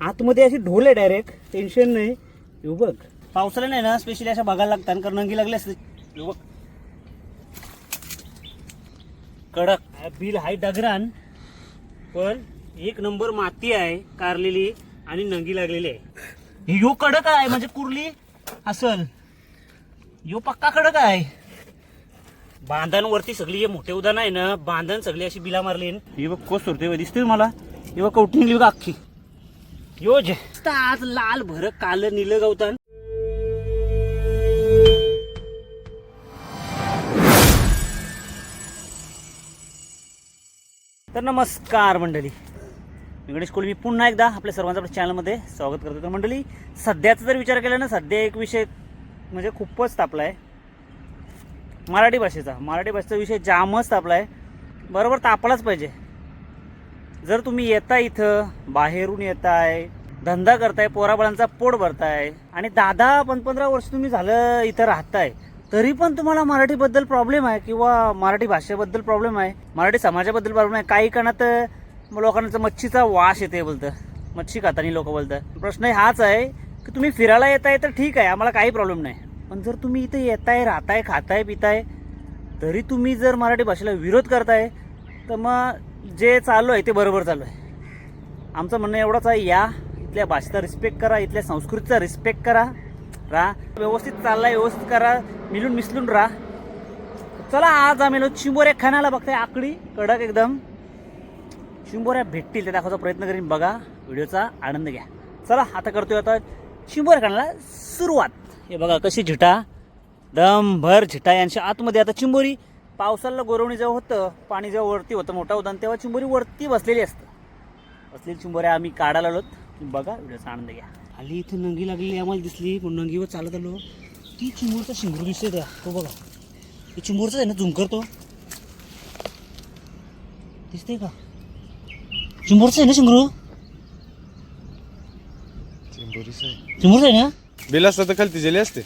आतमध्ये अशी ढोल आहे डायरेक्ट टेन्शन नाही. येऊ बघ. पावसाला नाही ना स्पेशली अशा बघायला लागतात कारण नंगी लागले असते. बघ. कडक. बिल हाय डगरान पण एक नंबर माती आहे कारलेली आणि नंगी लागलेली आहे. यो कडक आहे म्हणजे कुर्ली असल. यो पक्का कडक आहे. बांधांवरती सगळी हे मोठे उदाहरण आहे ना बांधण सगळी अशी बिला मारली. हे बघ कोस सुरते दिसते मला. हे बघ कवटी निघली अख्खी? यो आज लाल भर काल निल गवतान. तर नमस्कार मंडळी. मी गणेश कोळी मी पुन्हा एकदा आपल्या सर्वांचं आपल्या चॅनलमध्ये स्वागत करतो. तर मंडळी सध्याचा जर विचार केला ना सध्या एक विषय म्हणजे खूपच तापला आहे मराठी भाषेचा. मराठी भाषेचा विषय जामच तापला आहे बरोबर तापलाच पाहिजे. जर तुम्ही येता इथं बाहेरून येताय धंदा करताय पोराबाळांचा पोट भरताय आणि दादा पंधरा वर्ष तुम्ही झालं इथं राहताय तरी पण तुम्हाला मराठीबद्दल प्रॉब्लेम आहे किंवा मराठी भाषेबद्दल प्रॉब्लेम आहे? मराठी समाजाबद्दल प्रॉब्लेम आहे? काही कानात लोकांचा मच्छीचा वास येते बोलतं. मच्छी खातानी लोक बोलतात प्रश्न हाच आहे की तुम्ही फिरायला येताय तर ठीक आहे आम्हाला काही प्रॉब्लेम नाही. पण जर तुम्ही इथे येताय राहताय खाताय पिताय तरी तुम्ही जर मराठी भाषेला विरोध करताय तर मग जे चालू आहे ते बरोबर चालू आहे. आमचं म्हणणं एवढंच आहे या इथल्या भाषेचा रिस्पेक्ट करा इथल्या संस्कृतीचा रिस्पेक्ट करा राहा व्यवस्थित चालला व्यवस्थित करा मिलून मिसळून राहा चला आज आम्ही लोक चिंबोऱ्या खाण्याला बघताय आकडी कडक एकदम. चिंबोऱ्या भेटतील ते दाखवायचा प्रयत्न करीन बघा व्हिडिओचा आनंद घ्या. चला आता करतोय आता चिंबोऱ्या खाण्याला सुरुवात. हे बघा कशी झिटा दमभर झिटा यांच्या आतमध्ये आता चिंबोरी. पावसाला गोरवणी जेव्हा होतं पाणी जेव्हा वरती होतं मोठा उदान तेव्हा चिंबोरी वरती बसलेली असतं. बसलेली चिंबोऱ्या आम्ही काढायला आलोत. बघा व्हिडिओचा आनंद घ्या. खाली इथं नंगी लागलेली आम्हाला दिसली. पण नंगीवर चालत आलो. ती चिंबोरचा शिंगरू दिसतोय त्या. तो बघा. ते चिंबोरचा आहे ना झुम करतो दिसतंय का? चिंबोरचा आहे ना शिंगरू? चिंबोरीच आहे. चिंबोरचा आहे ना? बिल असतं तर खालती गेली असते.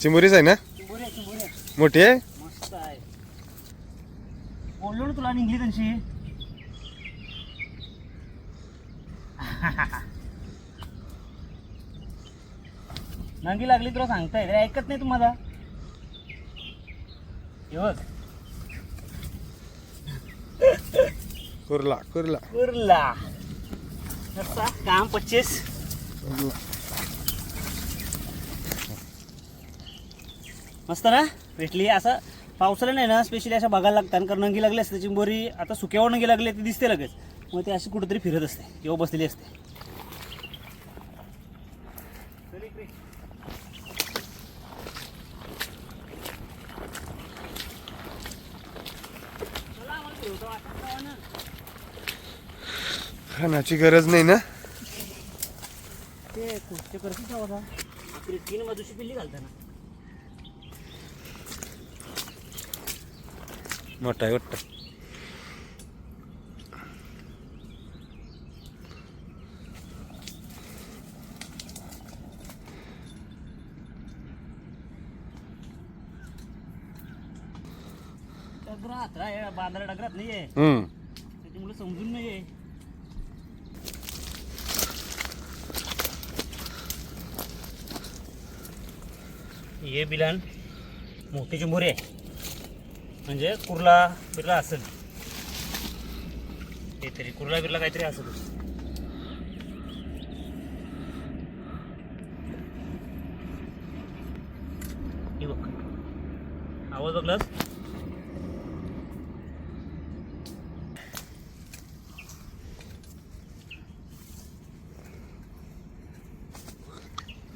चिंबोरीच आहे ना? मोठी आहे? मस्त आहे. बोललो ना तुला निघली त्यांची. नंगी लागली तुला सांगताय रे ऐकत नाही तुम्हाला कुर्ला कुर्ला. कुर्ला. काम पच्चीस. मस्त ना? भेटली. असं पावसाला नाही ना स्पेशली अशा बघायला लागतात. कारण नंगी लागली असते चिंबोरी आता सुक्यावर नंगी लागली ती दिसते लगेच. मग ती अशी कुठेतरी फिरत असते. किंवा बसलेली असते. खाण्याची गरज नाही ना? ते ते करतील का होता आपली तीन मधुशी पिल्ली घालताना. मोठा आहे वाटतं डगरात रा बांधारा डगरात नाही आहे हम्म त्याच्यामुळे समजून नाही आहे हे बिलान मोठी चिंबोरी आहे म्हणजे कुर्ला बिर्ला असेल. काहीतरी कुर्ला बिर्ला काहीतरी असेल. हे बघ. आवाज बघलास?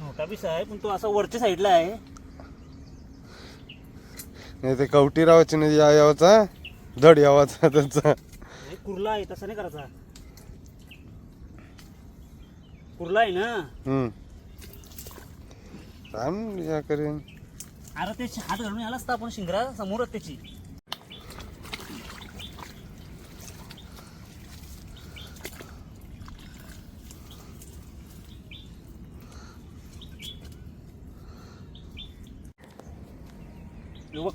मोठा बी आहे पण तो असा वरच्या साईडला आहे. नाही ते कवटी रावाची नाही या यावाचा धड यावाचा त्यांचा. हे कुर्ला आहे तसा नाही करायचा. कुर्ला आहे ना? हम्म. थांब या करेन. अरे ते हात घालून यायला असता आपण शिंगरा समोरच त्याची. हे बघ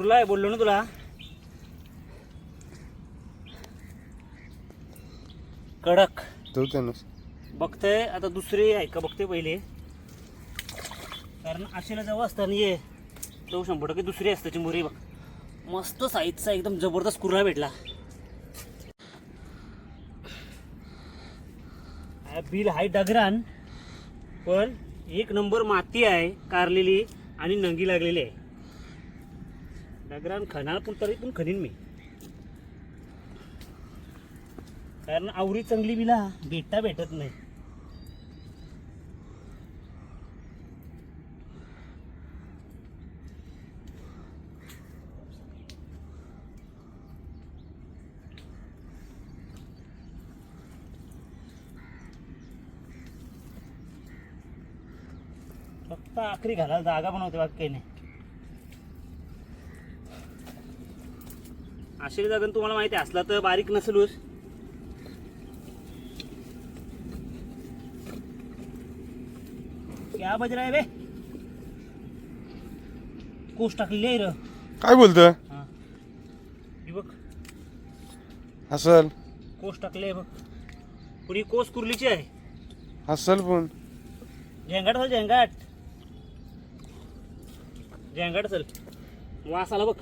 कुर्ला आहे बोललो ना तुला. कडक. बघतंय आता दुसरी आहे का बघते पहिले. कारण आशेला जेव्हा असताना ये. तो शंभर टक्के दुसरी असते चिंबोरी बघ. मस्त साईजचा एकदम जबरदस्त कुर्ला भेटला. बिल हाय डगरान पण एक नंबर माती आहे कारलेली आणि नंगी लागलेली आहे. दगडान खणार पण तरी पण खणीन मी. कारण आवरी चांगली बिला भेटता भेटत नाही. फक्त आखरी घालायला जागा बनवते बाकी काही नाही. आशिक जागन तुम्हाला माहिती आहे, असला तर बारीक नसेलच क्या बज रहा है बे? कोस टाकलेली आहे र काय बोलतोय? हा। ही बघ। असल कोस टाकले आहे बघ। पुढी कोस कुर्लीची आहे. असल पण. झेंगाट असेल झेंगाट. झेंगाट असेल वास आला बघ.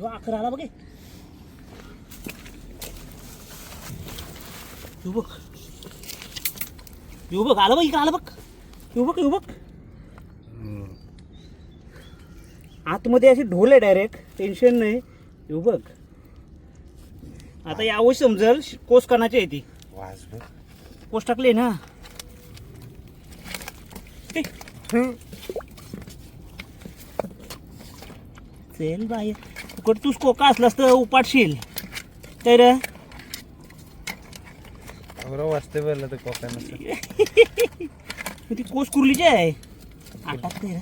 ह्यो अकरा आला बघे. ह्यो बघ. ह्यो बघ आलं बघ इकडं आलं बघ. ह्यो बघ आतमध्ये अशी ढोल आहे डायरेक्ट टेन्शन नाही. येऊ बघ. आता यावं समजल कोस कणाची आहे ती. वाज बघ कोस टाकले ना? चल बाय फुकट तूच कोका असलास तर उपाटशील काय रे आवरा वाजते बोलला तर कोका ती कोस कुर्लीची आहे. आटात ते रे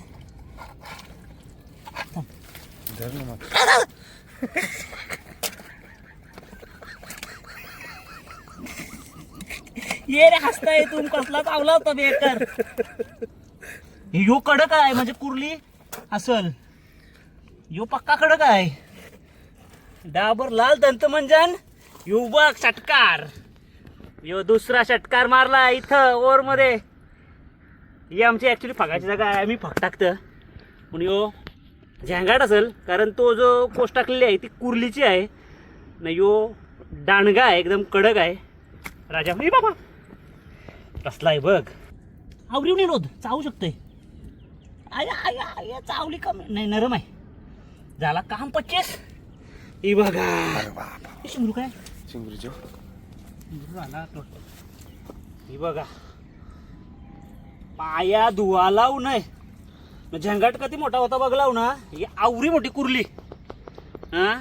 धर ना मग. ये रे हसताय तुम कसला चावला होता बेकार. यो कडक आहे म्हणजे कुर्ली असल. यो पक्का कडक आहे. डाबर लाल दंत मंजन षटकार. यो दुसरा षटकार मारला इथं ओरमध्ये ही आमची ऍक्च्युली फगाची जागा आहे आम्ही फक टाकतं पण यो झँगाट असेल कारण तो जो कोस टाकलेली आहे ती कुर्लीची आहे. न यो दांडगा आहे एकदम कडक आहे. राजा मी बाबा! कसला आहे बघ. आवरीव नाही रोध चावू शकतोय. आय आय आय चावली कमी. नाही नरम आहे. झाला काम पच्चीस. ही बघा. हे शिंगरू काय? चिंगरीचो शिंगरू तो. ही बघा. पाया धुवा लावू नये. झंगाट कधी मोठा होता बघ लावू ना. ही आवरी मोठी कुरली. हा?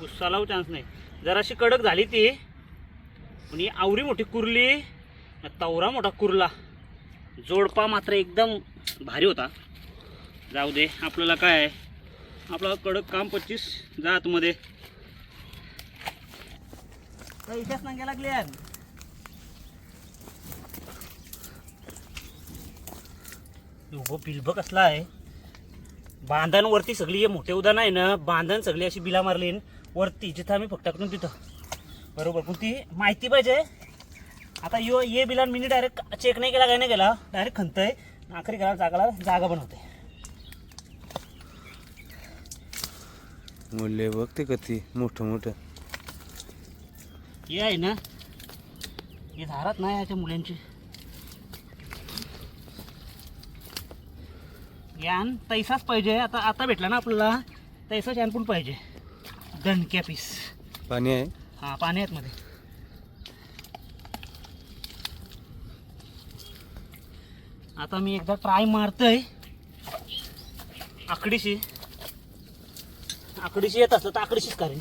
गुस्सा लावू चान्स नाही. जराशी कडक झाली ती. पण ही आवरी मोठी कुरली. तवरा मोठा कुरला. जोडपा मात्र एकदम भारी होता. जाऊ दे आपल्याला काय आहे? आपला कडक काम पच्चीस जा आतमध्ये. तर इथेच नांग्या लागल्या उभं बिलबं कसला आहे? बांधांवरती सगळी हे मोठे उदाहरण आहे ना? बांधण सगळी अशी बिला मारली वरती जिथं आम्ही फक्त तिथं. बरोबर पण ती माहिती पाहिजे. आता यो ये बिलान मिनी डायरेक्ट चेक नाही केला काय नाही केला. डायरेक्ट खणतंय आखरी घराला जागाला जागा बनवते मूल्य बघ ते? कधी मोठं मोठं. हे आहे ना? हे धारात नाही याच्या मुलांची. यान तैसाच पाहिजे. आता आता भेटला ना आपल्याला. तैसाच यान पण पाहिजे. दणक्या पीस. पाणी आहे? हा पाण्यात मध्ये. आता मी एकदा ट्राय मारतोय. आकडीशी. आकडीशी येत असलं तर आकडीशीच करेन.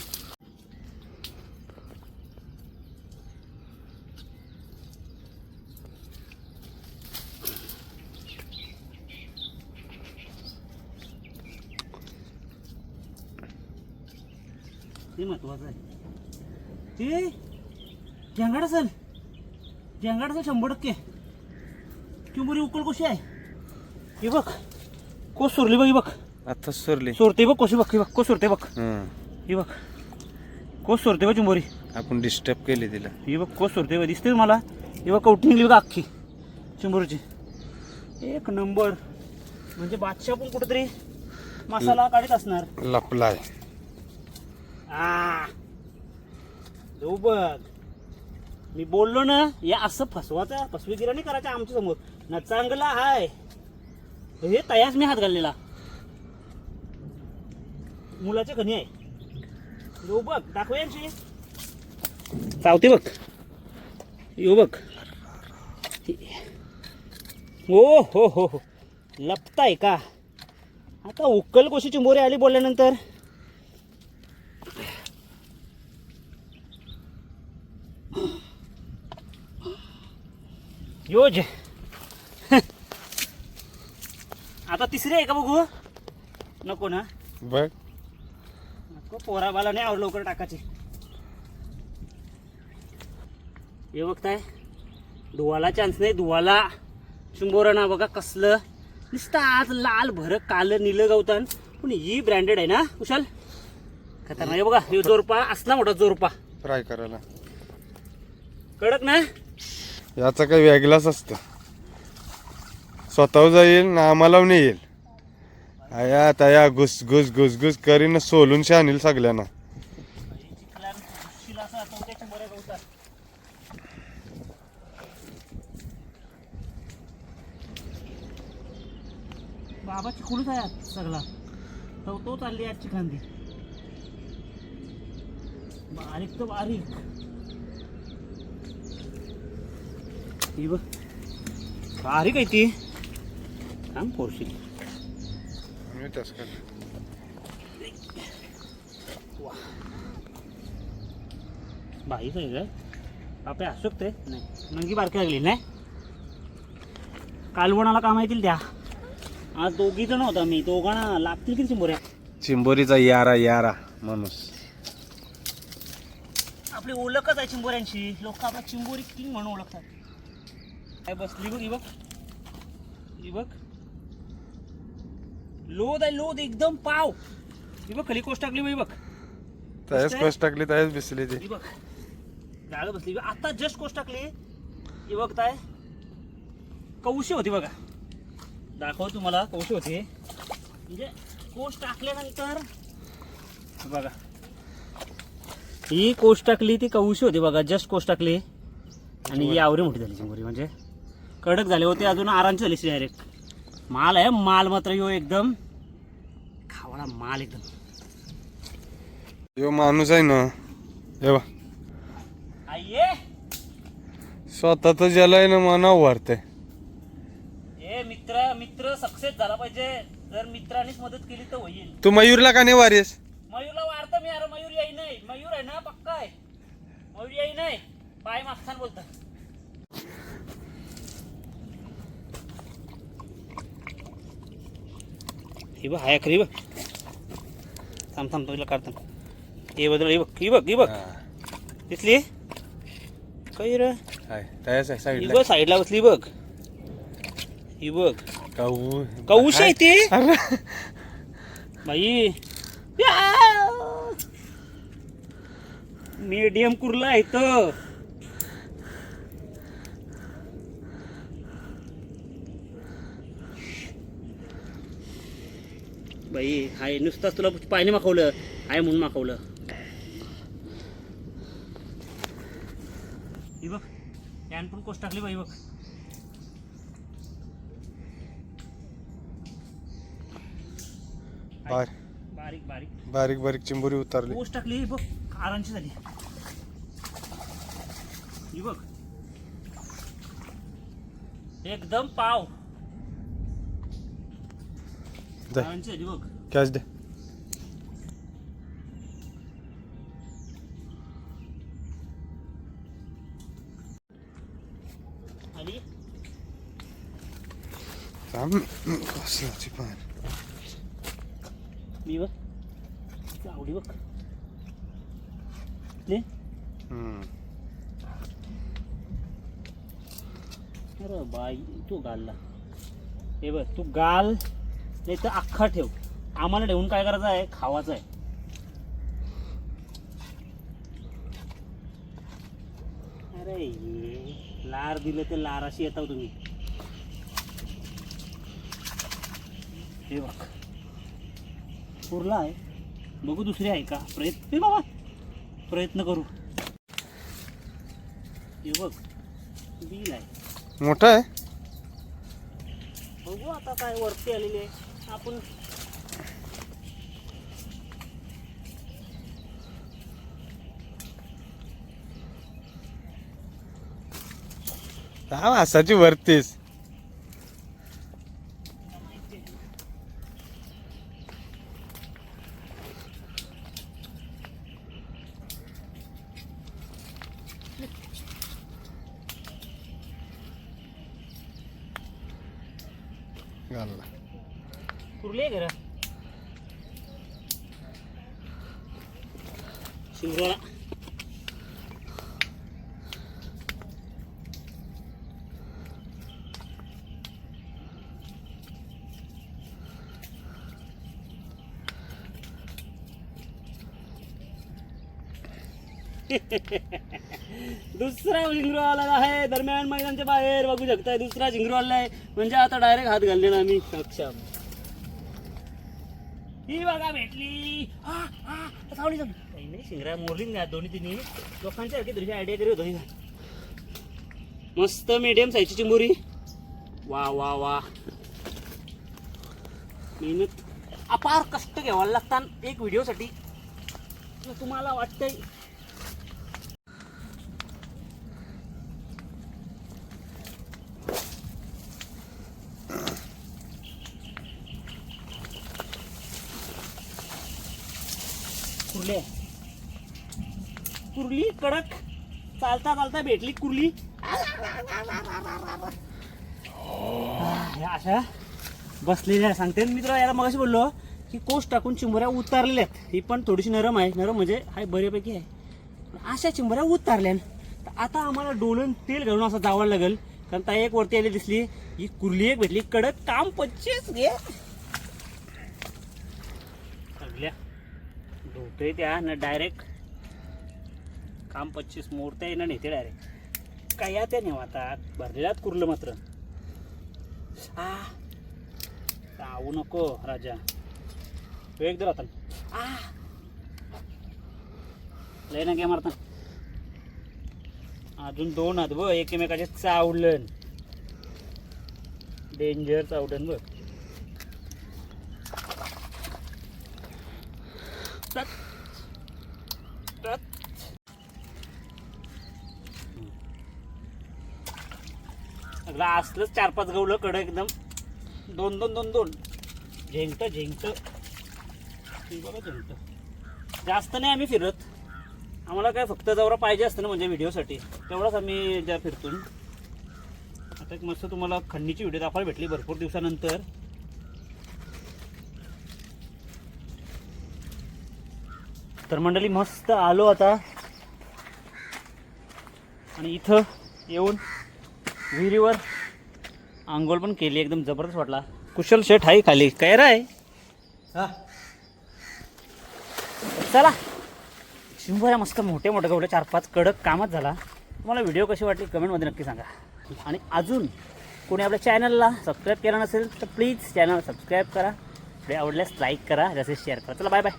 ते महत्वाचं आहे. ते झेंगाड असेल झेंगाड असेल शंभर टक्के. चिंबुरी उकळ कशी आहे. हे बघ. कोस सुरली बघ बघ. आता सरले. सोरते बघ कशी बघ ही बघ कोस सोरते बघ. हं. बघ. कोस सोरते बघ चिंबोरी. आपण डिस्टर्ब केली तिला. ही बघ कोस सोरते बघ. दिसते मला. ही बघ कवटी निघली बघ अख्खी. चिंबोरीची. एक नंबर. म्हणजे बादशाह पण कुठेतरी मसाला काढत असणार. लपलाय. आ. जाऊ बघ. मी बोललो ना या असं फसवाचा फसवेगिरा नाही करायचा आमच्यासमोर ना चांगला हाय. हे तयास मी हात घाललेला. मुलाचे खणी आहे. जाऊ बघ दाखव यांची. चावते बघ. येऊ बघ. हो हो हो हो. लपताय का? आता उकल कोशीची मोरे आली बोलल्यानंतर. योज आता तिसरी आहे का बघू? नको ना. बघ. नको पोरा बाला नाही आवड लवकर टाकायची. हे बघताय धुवाला चान्स नाही धुवाला चिंबोरा ना बघा कसलं. नुसतं आज लाल भरक काल निलं गवतान. पण ही ब्रँडेड आहे ना कुशाल? खतरनाक आहे बघा हे जोरपा असला मोठा जोरपा. फ्राय करायला. कडक ना? याचा काही वेगळाच असतं. स्वतः जाईल ना आम्हाला नाही येईल. आया तया घुस घुस घुस घुस करीन सोलून शानील सगळ्यांना. बाबा चिखलूच आहे सगळा. तो तो चालली आज चिखलांदी बारीक तर बारीक. ती बघ. बारीक आहे ती. थांब पोरशी बाईच आहे काय आपे असू शकते नाही नंगी बारकी लागली नाही कालवणाला काम येतील त्या आज दोघी जण होता मी दोघांना लागतील किती चिंबोऱ्या चिंबोरीचा यारा यारा माणूस आपली ओळखच आहे चिंबोऱ्यांची लोक आपला चिंबोरी किंग म्हणून ओळखतात काय बसली बघ ही बघ ही बघ लोद आहे लोद एकदम पाव. ही बघ खाली कोस्ट टाकली बघ. ही बघ तयाच कस टाकली तयाच बिसली ती. ही बघ. जागा बसली. आता जस्ट कोस्ट टाकली. ही बघताय कौशी होती बघा. दाखव तुम्हाला कौशी होती. म्हणजे कोस्ट टाकल्यानंतर बघा. ही कोस्ट टाकली ती कौशी होती बघा. जस्ट कोस्ट टाकली. आणि ही आवरी मोठी झाली चिंबोरी म्हणजे कडक झाले होते अजून आरामची झाली डायरेक्ट माल आहे माल मात्र यो एकदम. खावाळा माल एकदम. यो माणूस आहे ना हे बा आये स्वतः तर ज्याला आहे ना मनाव वारते ए मित्र मित्र सक्सेस झाला पाहिजे. जर मित्रांनीच मदत केली तर होईल. तू मयूरला का नाही वारीस? मयूरला वार्ता मी अरे मयूर येई नाही. मयूर आहे ना पक्का आहे. मयूर येई नाही. पाय मागताना बोलत. ही बघ हाय खरी बघ. थांब थांब तुला काढतो. हे बदल ही बघ ही बघ ही बघ. दिसली? काही रे? ही बघ साईडला बसली बघ. ही बघ. काऊ कौश आहे ती. बाई. मीडियम कुर्ला आहे तर बाई हाय नुसताच तुला पाणी माखवलं हाय म्हणून माखवलं ही बघ त्यान पण कोस्ट टाकली बाई बघ. बार बारीक बारीक. बारीक बारीक चिंबोरी उतरली. पोस्ट टाकली ही बघ आरामची झाली. ही बघ. एकदम पाव. दे. आरामची झाली बघ. कॅश दे कसलाची मी बघ आवडी बघ. अरे बाई तू गालला हे बघ तू गाल नाही तर अख्खा ठेव आम्हाला ठेवून काय करायचं आहे? खावाचं आहे. अरे ये लार दिलं ते लार अशी येता तुम्ही. हे बघ. पुरला आहे बघू दुसरी आहे का? प्रयत्न बाबा प्रयत्न करू. हे बघ बिल आहे. मोठा आहे? बघू आता काय वरती आलेली आहे. आपण हा वासाची वरतीस घालला कुर्ली आहे घरा शिंगरोळा दुसरा झिंगरू आला आहे. दरम्यान मैदानच्या बाहेर बघू शकताय. दुसरा झिंगरू आला आहे. म्हणजे आता डायरेक्ट हात घालले ना आम्ही अक्षम ही बघा भेटली. सावली जाऊन. काही नाही शिंगरा मोरली ना दोन्ही तिन्ही. लोकांच्या सारखी तुझी आयडिया करी होतो. मस्त मीडियम साईजची चिंबोरी. वा वा वा. मेहनत. अपार कष्ट घ्यावा लागतात. एक व्हिडिओसाठी तुम्हाला वाटतंय कुर्ली आहे. कुर्ली कडक चालता चालता भेटली कुर्ली. अशा बसलेल्या सांगते. मित्र याला मगाशी बोललो की कोस टाकून चिंबऱ्या उतारलेल्या आहेत. ही पण थोडीशी नरम आहे. नरम म्हणजे हाय बऱ्यापैकी आहे. अशा चिंबऱ्या उतारल्या तर आता आम्हाला डोलून तेल घालून असं जावं लागेल. कारण ता एक वरती आली दिसली. ही कुर्ली एक भेटली. कडक काम पच्चीस घे. सगळ्या. धुतोय त्या. ना डायरेक्ट काम पच्चीस मोडता येणार नाही ते डायरेक्ट काय या त्या नेवातात भरलेल्यात कुरलं मात्र. आ चावू नको राजा. तो एक दर आता आ. लय ना काय मारता. अजून दोन आहेत ब एकमेकाचे चावलन. डेंजर चावडन बघ. असलंच चार पाच गवलं कडं एकदम. दोन दोन दोन दोन. झेंगट झेंगट बघा जास्त नाही आम्ही फिरत. आम्हाला काय फक्त जवळ पाहिजे असतं ना म्हणजे व्हिडिओसाठी. तेवढंच आम्ही ज्या फिरतून आता एक मस्त तुम्हाला खंडीची व्हिडिओ दाखवायला भेटली भरपूर दिवसानंतर. तर मंडळी मस्त आलो आता. आणि इथं येऊन विहिरीवर आंघोळ पण केली एकदम जबरदस्त वाटला. कुशल शेठ आहे खाली. काय राय चला. शिंबोऱ्या मस्त मोठे मोठे गवले चार पाच कडक कामच झाला. तुम्हाला व्हिडिओ कशी वाटली कमेंटमध्ये नक्की सांगा. आणि अजून कोणी आपल्या चॅनलला सबस्क्राईब केला नसेल तर प्लीज चॅनल सबस्क्राईब करा. व्हिडिओ आवडल्यास लाईक करा जसे शेअर करा. चला बाय बाय